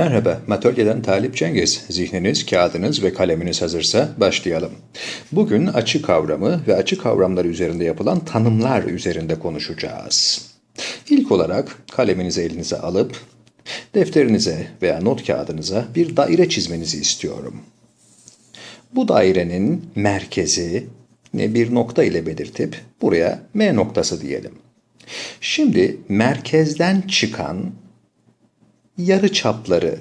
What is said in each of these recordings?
Merhaba, Matölya'dan Talip Cengiz. Zihniniz, kağıdınız ve kaleminiz hazırsa başlayalım. Bugün açı kavramı ve açı kavramları üzerinde yapılan tanımlar üzerinde konuşacağız. İlk olarak kaleminizi elinize alıp defterinize veya not kağıdınıza bir daire çizmenizi istiyorum. Bu dairenin merkezi ne bir nokta ile belirtip buraya M noktası diyelim. Şimdi merkezden çıkan yarı çapları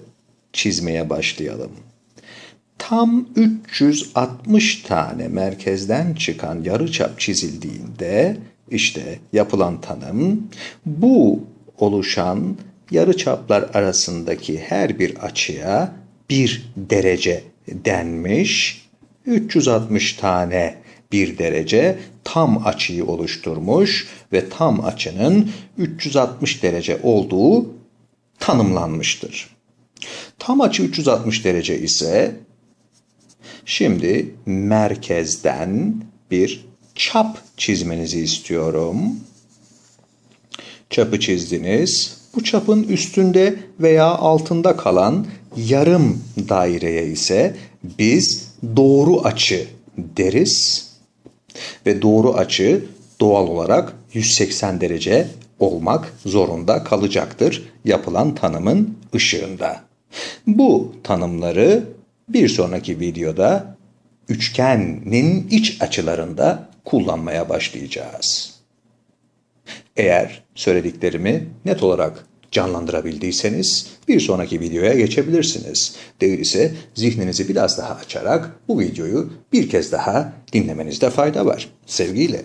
çizmeye başlayalım. Tam 360 tane merkezden çıkan yarı çap çizildiğinde işte yapılan tanım bu oluşan yarı çaplar arasındaki her bir açıya bir derece denmiş. 360 tane bir derece tam açıyı oluşturmuş ve tam açının 360 derece olduğu tanımlanmıştır. Tam açı 360 derece ise şimdi merkezden bir çap çizmenizi istiyorum. Çapı çizdiniz. Bu çapın üstünde veya altında kalan yarım daireye ise biz doğru açı deriz. Ve doğru açı doğal olarak 180 derece olmak zorunda kalacaktır yapılan tanımın ışığında. Bu tanımları bir sonraki videoda üçgenin iç açılarında kullanmaya başlayacağız. Eğer söylediklerimi net olarak canlandırabildiyseniz bir sonraki videoya geçebilirsiniz. Değilse zihninizi biraz daha açarak bu videoyu bir kez daha dinlemenizde fayda var. Sevgiyle.